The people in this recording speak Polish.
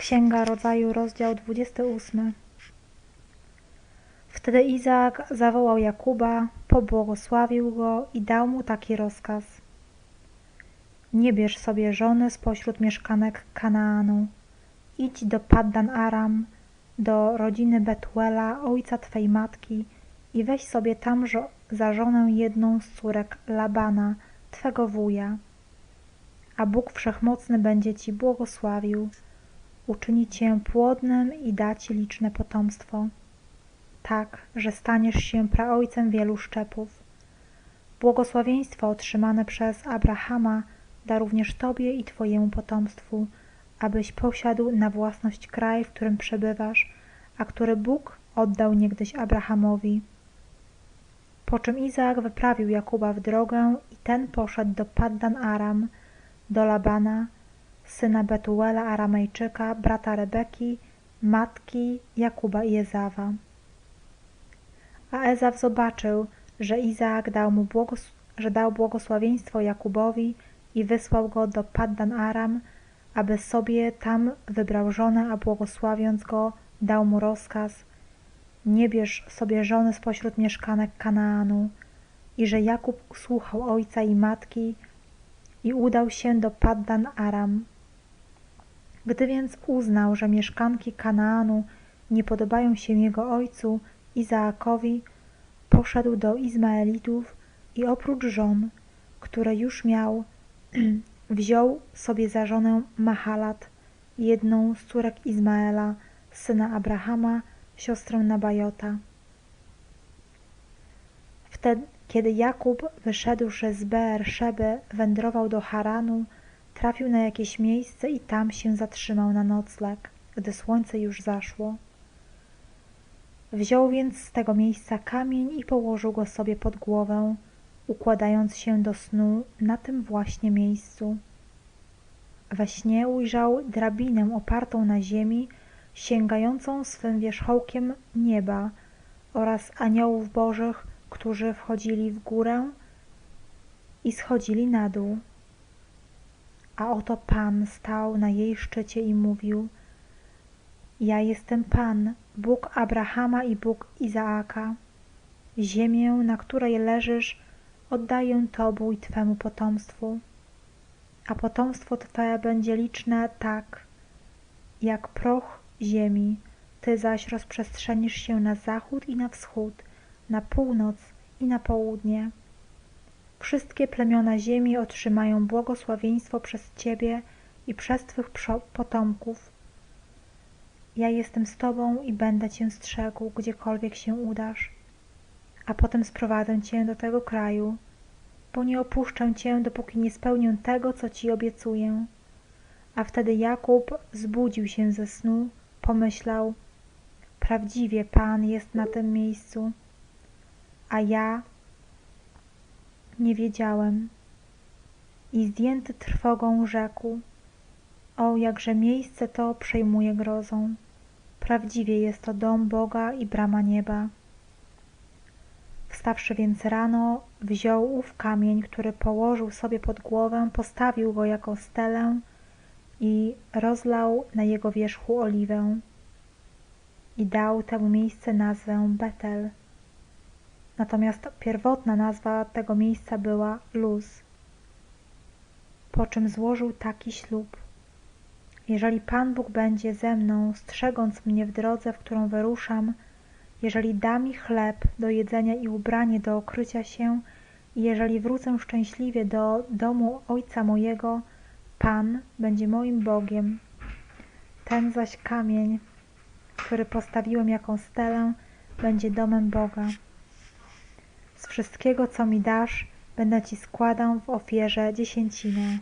Księga Rodzaju, rozdział 28. Wtedy Izaak zawołał Jakuba, pobłogosławił go i dał mu taki rozkaz. Nie bierz sobie żony spośród mieszkanek Kanaanu. Idź do Paddan Aram, do rodziny Betuela, ojca twej matki i weź sobie tam za żonę jedną z córek Labana, twego wuja. A Bóg Wszechmocny będzie ci błogosławił uczyni cię płodnym i da ci liczne potomstwo, tak, że staniesz się praojcem wielu szczepów. Błogosławieństwo otrzymane przez Abrahama da również tobie i twojemu potomstwu, abyś posiadł na własność kraj, w którym przebywasz, a który Bóg oddał niegdyś Abrahamowi. Po czym Izaak wyprawił Jakuba w drogę i ten poszedł do Paddan Aram, do Labana, syna Betuela Aramejczyka, brata Rebeki, matki Jakuba i Ezawa. A Ezaw zobaczył, że Izaak dał mu błogos że dał błogosławieństwo Jakubowi i wysłał go do Paddan Aram, aby sobie tam wybrał żonę, a błogosławiąc go dał mu rozkaz nie bierz sobie żony spośród mieszkanek Kanaanu i że Jakub usłuchał ojca i matki i udał się do Paddan Aram. Gdy więc uznał, że mieszkanki Kanaanu nie podobają się jego ojcu Izaakowi, poszedł do Izmaelitów i oprócz żon, które już miał, wziął sobie za żonę Mahalat, jedną z córek Izmaela, syna Abrahama, siostrę Nabajota. Wtedy, kiedy Jakub, wyszedłszy z Beer-Szeby, wędrował do Haranu, Trafił na jakieś miejsce i tam się zatrzymał na nocleg, gdy słońce już zaszło. Wziął więc z tego miejsca kamień i położył go sobie pod głowę, układając się do snu na tym właśnie miejscu. We śnie ujrzał drabinę opartą na ziemi, sięgającą swym wierzchołkiem nieba oraz aniołów bożych, którzy wchodzili w górę i schodzili na dół a oto Pan stał na jej szczycie i mówił Ja jestem Pan, Bóg Abrahama i Bóg Izaaka. Ziemię, na której leżysz, oddaję Tobu i Twemu potomstwu. A potomstwo Twe będzie liczne tak, jak proch ziemi, Ty zaś rozprzestrzenisz się na zachód i na wschód, na północ i na południe. Wszystkie plemiona ziemi otrzymają błogosławieństwo przez Ciebie i przez Twych potomków. Ja jestem z Tobą i będę Cię strzegł, gdziekolwiek się udasz. A potem sprowadzę Cię do tego kraju, bo nie opuszczę Cię, dopóki nie spełnię tego, co Ci obiecuję. A wtedy Jakub zbudził się ze snu, pomyślał, prawdziwie Pan jest na tym miejscu, a ja nie wiedziałem. I zdjęty trwogą rzekł, o jakże miejsce to przejmuje grozą. Prawdziwie jest to dom Boga i brama nieba. Wstawszy więc rano, wziął ów kamień, który położył sobie pod głowę, postawił go jako stelę i rozlał na jego wierzchu oliwę i dał temu miejsce nazwę Betel natomiast pierwotna nazwa tego miejsca była Luz. Po czym złożył taki ślub. Jeżeli Pan Bóg będzie ze mną, strzegąc mnie w drodze, w którą wyruszam, jeżeli da mi chleb do jedzenia i ubranie do okrycia się, i jeżeli wrócę szczęśliwie do domu Ojca mojego, Pan będzie moim Bogiem. Ten zaś kamień, który postawiłem jako stelę, będzie domem Boga. Wszystkiego, co mi dasz, będę ci składał w ofierze dziesięcinę.